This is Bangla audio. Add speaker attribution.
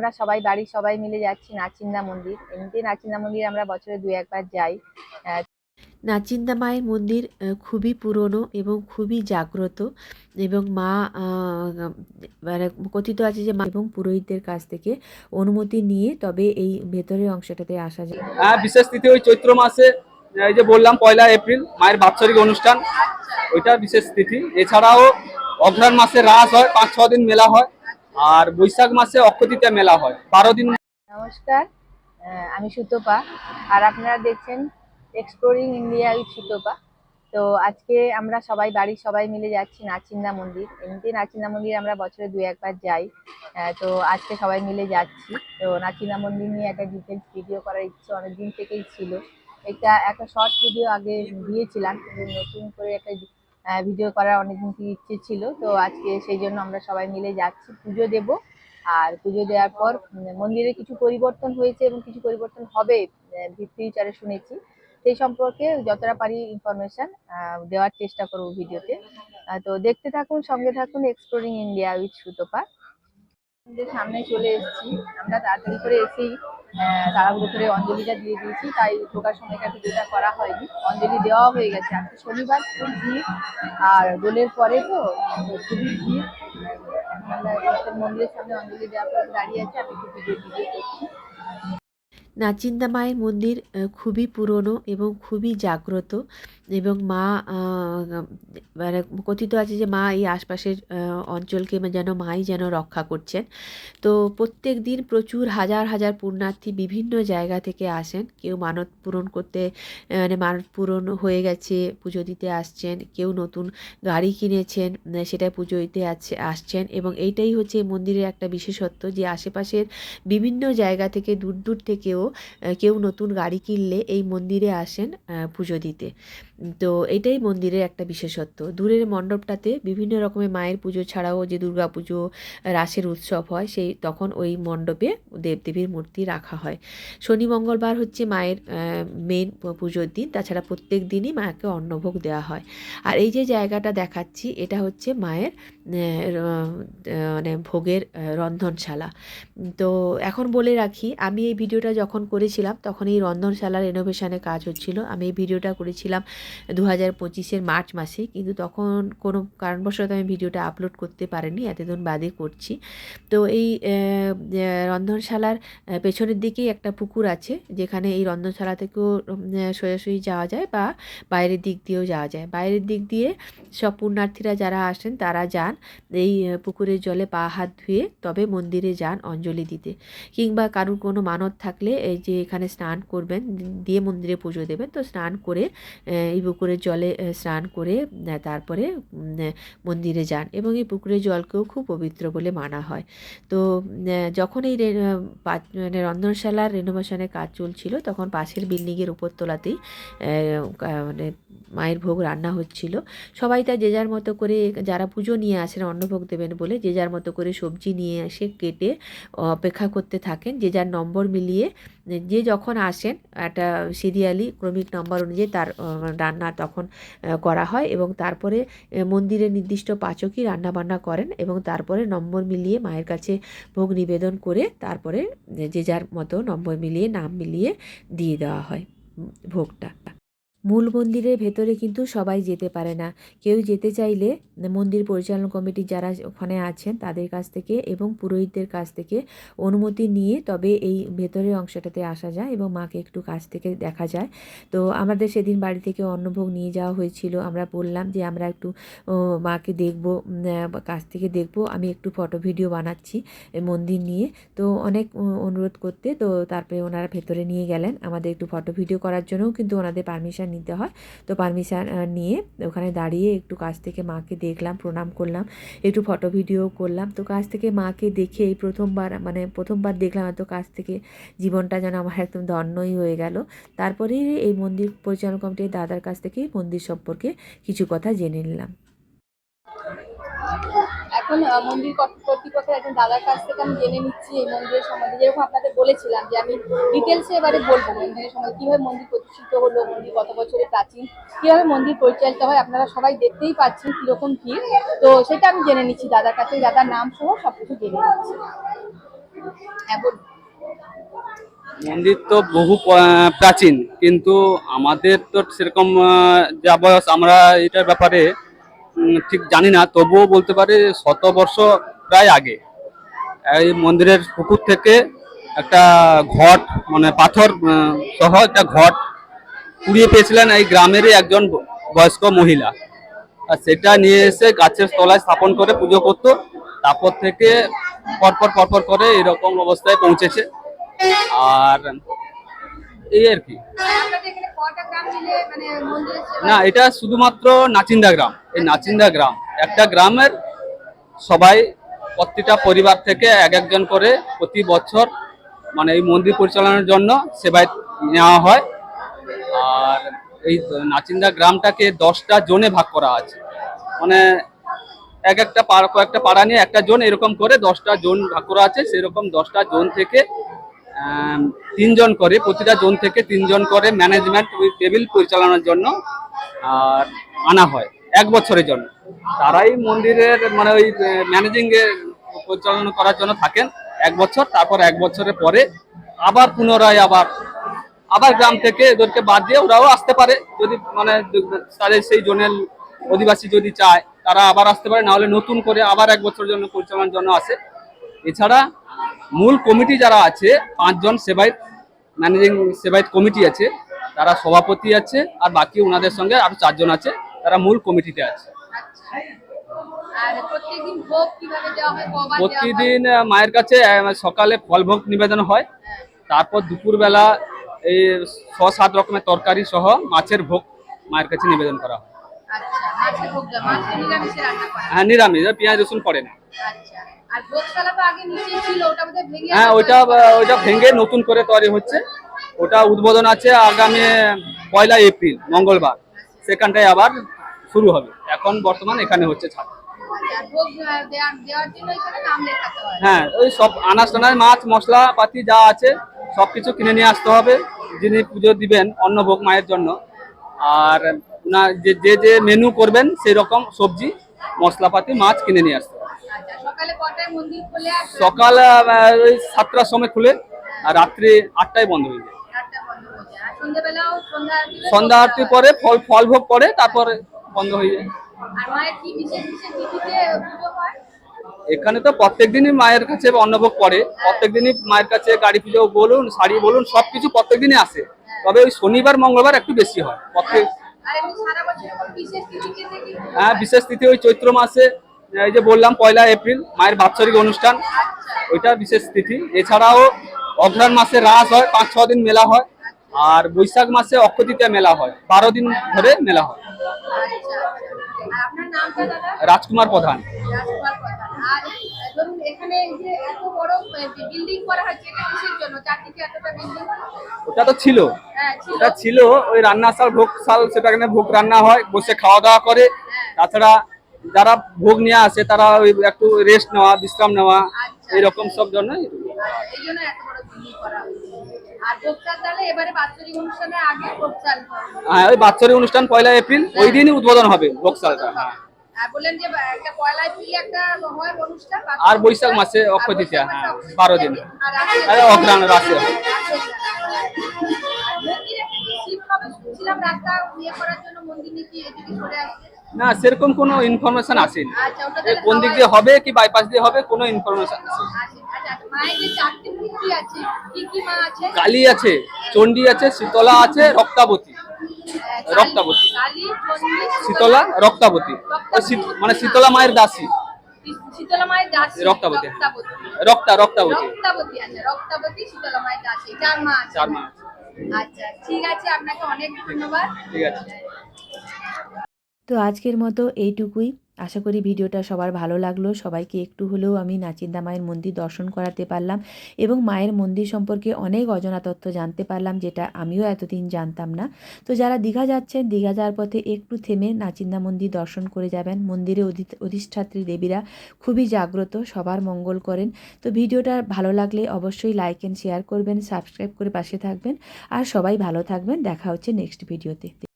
Speaker 1: আমরা সবাই বাড়ির সবাই মিলে যাচ্ছি নাচিন্দা মন্দির। এমনিতে নাচিন্দা মন্দির আমরা বছরে দু একবার যাই।
Speaker 2: নাচিন্দা মায়ের মন্দির খুবই পুরনো এবং খুবই জাগ্রত এবং মা মানে কথিত আছে যে মা এবং পুরোহিতদের কাছ থেকে অনুমতি নিয়ে তবে এই ভেতরের অংশটাতে আসা যায়।
Speaker 3: হ্যাঁ বিশেষ তিথি ওই চৈত্র মাসে এই যে বললাম পয়লা এপ্রিল মায়ের বাৎসরিক অনুষ্ঠান। ওইটা বিশেষ তিথি। এছাড়াও অঘ্রাণ মাসে রাস হয় পাঁচ ছ দিন মেলা হয়। আর বৈশাখ মাসে অক্ষতৃতীয়া মেলা হয়। বারো দিন
Speaker 1: নমস্কার আমি সুতপা। আর আপনারা দেখছেন এক্সপ্লোরিং ইন্ডিয়া উইথ সুতপা। তো আজকে আমরা সবাই, বাড়ির সবাই মিলে যাচ্ছি নাচিন্দা মন্দির। এমনিতে নাচিন্দা মন্দির আমরা বছরে দু একবার যাই। তো আজকে সবাই মিলে যাচ্ছি। তো নাচিন্দা মন্দির নিয়ে একটা ডিটেলস ভিডিও করার ইচ্ছে অনেক দিন থেকেই ছিল। এটা একটা শর্ট ভিডিও আগে দিয়েছিলাম, কিন্তু নতুন করে একটা ভিডিও করার অনেকদিন থেকে ইচ্ছে ছিল, তো আজকে সেই জন্য আমরা সবাই মিলে যাচ্ছি, পুজো দেব। আর পুজো দেওয়ার পর মন্দিরে কিছু পরিবর্তন হয়েছে এবং কিছু পরিবর্তন হবে ফিউচারে শুনেছি। সেই সম্পর্কে যতটা পারি ইনফরমেশন দেওয়ার চেষ্টা করব ভিডিওতে তো দেখতে থাকুন, সঙ্গে থাকুন এক্সপ্লোরিং ইন্ডিয়া উইথ সুতপা। আমাদের সামনে চলে এসেছি। আমরা তাড়াতাড়ি করে এসেই তাড়াহুড়ো করে অঞ্জলিটা দিয়ে দিয়েছি, তাই ঢোকার সময়টা ভিডিওটা করা হয়নি। অঞ্জলি দেওয়া হয়ে গেছে। আজকে শনিবার, খুব ভিড়। আর দোলের পরে তো খুবই ভিড়। আমরা মন্দিরের সামনে অঞ্জলি দেওয়ার পর দাঁড়িয়ে আছি, আমি একটু ভিডিও ভিডিও করছি।
Speaker 2: নাচিন্দা মায়ের মন্দির খুবই পুরনো এবং খুবই জাগ্রত এবং মা মানে কথিত আছে যে মা এই আশপাশের অঞ্চলকে যেন, মাই যেন রক্ষা করছেন। তো প্রত্যেক দিন প্রচুর হাজার হাজার পুণ্যার্থী বিভিন্ন জায়গা থেকে আসেন। কেউ মানত পূরণ করতে মানে মানত পূরণ হয়ে গেছে, পুজো দিতে আসছেন। কেউ নতুন গাড়ি কিনেছেন সেটা পুজো দিতে আছে, আসছেন এবং এইটাই হচ্ছে মন্দিরের একটা বিশেষত্ব যে আশেপাশের বিভিন্ন জায়গা থেকে, দূর দূর থেকেও কেউ নতুন গাড়ি কিনলে এই মন্দিরে আসেন পুজো দিতে। তো এটাই মন্দিরের একটা বিশেষত্ব। দূরের মণ্ডপটাতে বিভিন্ন রকমের মায়ের পুজো ছাড়াও যে দুর্গা পুজো, রাসের উৎসব হয়, সেই তখন ওই মণ্ডপে দেবদেবীর মূর্তি রাখা হয়। শনি, মঙ্গলবার হচ্ছে মায়ের মেন পুজোর দিন। তাছাড়া প্রত্যেক দিনই মাকে অন্নভোগ দেওয়া হয়। আর এই যে জায়গাটা দেখাচ্ছি, এটা হচ্ছে মায়ের মানে ভোগের রন্ধনশালা। তো এখন বলে রাখি, আমি এই ভিডিওটা যখন করেছিলাম তখন এই রন্ধনশালার রেনোভেশনের কাজ হচ্ছিল। আমি এই ভিডিওটা করেছিলাম দু হাজার পঁচিশের মার্চ মাসে কিন্তু তখন কোনো কারণবশত আমি ভিডিওটা আপলোড করতে পারিনি, এতদিন বাদে করছি। তো এই রন্ধনশালার পেছনের দিকেই একটা পুকুর আছে, যেখানে এই রন্ধনশালা থেকেও সোজাসুজি যাওয়া যায় বা বাইরের দিক দিয়েও যাওয়া যায়। বাইরের দিক দিয়ে সব পুণ্যার্থীরা যারা আসেন, তারা যান। এই পুকুরের জলে পা হাত ধুয়ে তবে মন্দিরে যান অঞ্জলি দিতে। কিংবা কারুর কোনো মানত থাকলে এই যে এখানে স্নান করবেন দিয়ে মন্দিরে পুজো দেবেন। তো স্নান করে এই পুকুরের জলে স্নান করে তারপরে মন্দিরে যান। এবং এই পুকুরের জলকেও খুব পবিত্র বলে মানা হয়। তো যখন এই মানে রন্ধনশালার রেনোভেশনের কাজ চলছিল তখন পাশের বিল্ডিংয়ের উপরতলাতেই আহ, কা- মানে মায়ের ভোগ রান্না হচ্ছিল। সবাই তার যে যার মতো করে যারা পুজো নিয়ে আসেন অন্নভোগ দেবেন বলে যে যার মতো করে সবজি নিয়ে এসে কেটে অপেক্ষা করতে থাকেন, যে যার নম্বর মিলিয়ে, যে যখন আসেন, একটা সিরিয়ালি ক্রমিক নম্বর অনুযায়ী তার রান্না তখন করা হয় এবং তারপরে মন্দিরের নির্দিষ্ট পাচকই রান্না বান্না করেন এবং তারপরে নম্বর মিলিয়ে মায়ের কাছে ভোগ নিবেদন করে তারপরে, যে যার মতো নম্বর মিলিয়ে, নাম মিলিয়ে দিয়ে দেওয়া হয় ভোগটা। মূল মন্দিরের ভেতরে কিন্তু সবাই যেতে পারে না। কেউ যেতে চাইলে মন্দির পরিচালনা কমিটি যারা ওখানে আছেন তাদের কাছ থেকে এবং পুরোহিতদের কাছ থেকে অনুমতি নিয়ে তবে এই ভেতরের অংশটাতে আসা যায় এবং মাকে একটু কাছ থেকে দেখা যায়। তো আমাদের সেদিন বাড়ি থেকে অন্নভোগ নিয়ে যাওয়া হয়েছিল। আমরা বললাম যে আমরা একটু মাকে দেখব কাছ থেকে দেখব। আমি একটু ফটো, ভিডিও বানাচ্ছি মন্দির নিয়ে। তো অনেক অনুরোধ করতে তো তারপরে ওনারা ভেতরে নিয়ে গেলেন। আমাদের একটু ফটো, ভিডিও করার জন্যও কিন্তু ওনাদের পারমিশন নিতে হয়। তো পারমিশন নিয়ে ওখানে দাঁড়িয়ে একটু কাছ থেকে মাকে দেখলাম, প্রণাম করলাম, একটু ফটো ভিডিও করলাম। তো কাছ থেকে মাকে দেখে এই প্রথমবার মানে প্রথমবার দেখলাম এত কাছ থেকে জীবনটা যেন আমার একদম ধন্যই হয়ে গেল। তারপরেই এই মন্দির পরিচালনা কমিটির দাদার কাছ থেকে মন্দির সম্পর্কে কিছু কথা জেনে নিলাম।
Speaker 1: এখন মন্দির কর্ত- কর্তৃপক্ষের একজন দাদার কাছ থেকে আমি জেনে নিচ্ছি এই মন্দিরের সম্বন্ধে। যেরকম আপনাদের বলেছিলাম যে আমি ডিটেলসে এবারে বলব মন্দিরের সম্বন্ধে। কীভাবে মন্দির প্রতিষ্ঠিত হলো, মন্দির কত বছরের প্রাচীন, কীভাবে মন্দির পরিচালিত হয়, আপনারা সবাই দেখতেই পাচ্ছেন কীরকম ভিড় তো সেটা আমি জেনে নিচ্ছি দাদার কাছে, দাদার নাম সহ সবকিছু জেনে নিচ্ছি। হ্যাঁ
Speaker 3: মন্দির তো বহু প্রাচীন, কিন্তু আমাদের তো সেরকম যা বয়স, আমরা এটার ব্যাপারে ঠিক জানি না, তবুও বলতে পারি শত বর্ষ প্রায় আগে এই মন্দিরের পুকুর থেকে একটা ঘট মানে পাথর সহ একটা ঘট কুড়িয়ে পেয়েছিলেন এই গ্রামেরই একজন বয়স্ক মহিলা। আর সেটা নিয়ে এসে গাছের তলায় স্থাপন করে পুজো করতো, তারপর থেকে পরপর পরপর করে এরকম অবস্থায় পৌঁছেছে। আর এই আর কি। না, এটা শুধুমাত্র নাচিন্দা গ্রাম। এই নাচিন্দা গ্রাম। একটা গ্রামের সবাই, প্রতিটা পরিবার থেকে এক একজন করে প্রতি বছর মানে এই মন্দির পরিচালনার জন্য সেবায় নেওয়া হয়। আর এই নাচিন্দা গ্রামটাকে দশটা জোনে ভাগ করা আছে। মানে এক একটা পাড়া, কয়েকটা পাড়া নিয়ে একটা জোন এরকম করে দশটা জোন ভাগ করা আছে। সেরকম দশটা জোন থেকে তিনজন করে, প্রতিটা জোন থেকে তিনজন করে ম্যানেজমেন্ট টেবিল পরিচালনার জন্য, আর আনা হয়, এক বছরের জন্য। তারাই মন্দিরের মানে ওই ম্যানেজিং এর পরিচালনা করার জন্য থাকেন, এক বছর, তারপর এক বছরের পরে আবার পুনরায় আবার আবার গ্রাম থেকে এদেরকে বাদ দিয়ে ওরাও আসতে পারে, যদি মানে তাদের সেই জোনের অধিবাসী যদি চায়, তারা আবার আসতে পারে না হলে নতুন করে আবার এক বছরের জন্য পরিচালনার জন্য আসে। এছাড়া মূল কমিটি যারা আছে পাঁচজন সেবায়ত ম্যানেজিং সেবায়ত কমিটি আছে তারা সভাপতি আছে আর বাকি ওনাদের সঙ্গে আরও চারজন আছে তারা মূল কমিটিতে আছে।
Speaker 1: আচ্ছা
Speaker 3: প্রতিদিন মায়ের কাছে সকালে ফল ভোগ নিবেদন হয়
Speaker 1: হ্যাঁ,
Speaker 3: তারপর দুপুরবেলা এই ছ সাত রকমের তরকারি সহ মাছের ভোগ মায়ের কাছে নিবেদন করা হয়।
Speaker 1: আচ্ছা হয়।
Speaker 3: নিরামিষ পেঁয়াজ রসুন পড়ে না। হ্যাঁ ওইটা ওইটা ভেঙে নতুন করে তৈরি হচ্ছে। ওটা উদ্বোধন আছে আগামী পয়লা এপ্রিল মঙ্গলবার। সেখানটায় আবার শুরু হবে। এখন বর্তমান এখানে হচ্ছে ছাদ।
Speaker 1: আচ্ছা, হয়।
Speaker 3: ওই সব আনাজ টানাজ মাছ মশলা পাতি যা আছে সব কিছু কিনে নিয়ে আসতে হবে। যিনি পুজো দিবেন অন্নভোগ মায়ের জন্য। আর না যে যে মেনু করবেন সেই রকম সবজি মশলাপাতি মাছ কিনে নিয়ে আসতে হবে।
Speaker 1: সকালে
Speaker 3: ওই সাতটার সময় খুলে আর রাত্রি আটটায় বন্ধ হয়ে যায়।
Speaker 1: সন্ধ্যা আরতি
Speaker 3: পরে ফল ফল ভোগ করে তারপরে বন্ধ হয়ে যায়। এখানে তো প্রত্যেক দিনই মায়ের কাছে অন্নভোগ করে প্রত্যেক দিনই মায়ের কাছে গাড়ি পুজো বলুন শাড়ি বলুন সবকিছু প্রত্যেক দিনই আসে। তবে ওই শনিবার মঙ্গলবার একটু বেশি হয়। প্রত্যেক হ্যাঁ? বিশেষ তিথি ওই চৈত্র মাসে এই যে বললাম পয়লা এপ্রিল, মায়ের বাৎসরিক অনুষ্ঠান, ওইটা বিশেষ তিথি। এছাড়াও অঘ্রাণ মাসে রাস হয়, পাঁচ, ছ দিন মেলা হয়, আর বৈশাখ মাসে অক্ষতৃতীয়া মেলা হয়, বারো দিন ধরে মেলা হয়। রাজকুমার প্রধান। ওটা তো ছিল।
Speaker 1: হ্যাঁ
Speaker 3: ওটা ছিল, ওই রান্নাশাল ভোগ শাল সেটাখানে ভোগ রান্না হয়, বসে খাওয়া দাওয়া করে। তাছাড়া যারা ভোগ নিয়ে আসে তারা ওই একটু রেস্ট নেওয়া বিশ্রাম নেওয়া
Speaker 1: আচ্ছা।
Speaker 3: এইরকম সব জন্য হ্যাঁ। ওই বাৎসরিক অনুষ্ঠান পয়লা এপ্রিল ওই দিনই উদ্বোধন হবে ভোগ শালটা হ্যাঁ।
Speaker 1: আর হয়
Speaker 3: বৈশাখ মাসে অক্ষয় তৃতীয়া, হ্যাঁ, বারো দিন। অঘ্রাণ রাশি। হবে।
Speaker 1: আর মন্দিরে কি শিব হবে শুনছিলাম রাস্তা ইয়ে করার জন্য মন্দির নাকি এদিকে সরে আসছে?
Speaker 3: না সেরকম কোনো ইনফরমেশন আসেনি।
Speaker 1: আচ্ছা
Speaker 3: কোন দিক দিয়ে হবে কি বাইপাস দিয়ে হবে কোনো ইনফরমেশন
Speaker 1: আসে। আচ্ছা আছে আছে?
Speaker 3: কালী আছে চণ্ডী আছে শীতলা আছে রক্তাবতী। রক্তাবতী। শীতলা? রক্তাবতী। মানে শীতলা মায়ের দাসী।
Speaker 1: শীতলা মায়ের দাসী
Speaker 3: রক্তাবতী, হ্যাঁ। রক্তা রক্তাবতী।
Speaker 1: রক্তাবতী আচ্ছা শীতলা মায়ের দাসী। চার মা
Speaker 3: চার মা
Speaker 1: আচ্ছা ঠিক আছে আপনাকে অনেক ধন্যবাদ।
Speaker 3: ঠিক আছে।
Speaker 2: তো আজকের মতো এইটুকুই। আশা করি ভিডিওটা সবার ভালো লাগল। সবাইকে একটু হলেও আমি নাচিন্দা মায়ের মন্দির দর্শন করাতে পারলাম এবং মায়ের মন্দির সম্পর্কে অনেক অজানা তথ্য জানতে পারলাম যেটা আমিও এতদিন জানতাম না। তো যারা দীঘা যাচ্ছেন, দীঘা যাওয়ার পথে একটু থেমে নাচিন্দা মন্দির দর্শন করে যাবেন। মন্দিরে অধি- অধিষ্ঠাত্রী দেবীরা খুবই জাগ্রত, সবার মঙ্গল করেন। তো ভিডিওটা ভালো লাগলে অবশ্যই লাইক অ্যান্ড শেয়ার করবেন সাবস্ক্রাইব করে পাশে থাকবেন। আর সবাই ভালো থাকবেন। দেখা হচ্ছে নেক্সট ভিডিওতে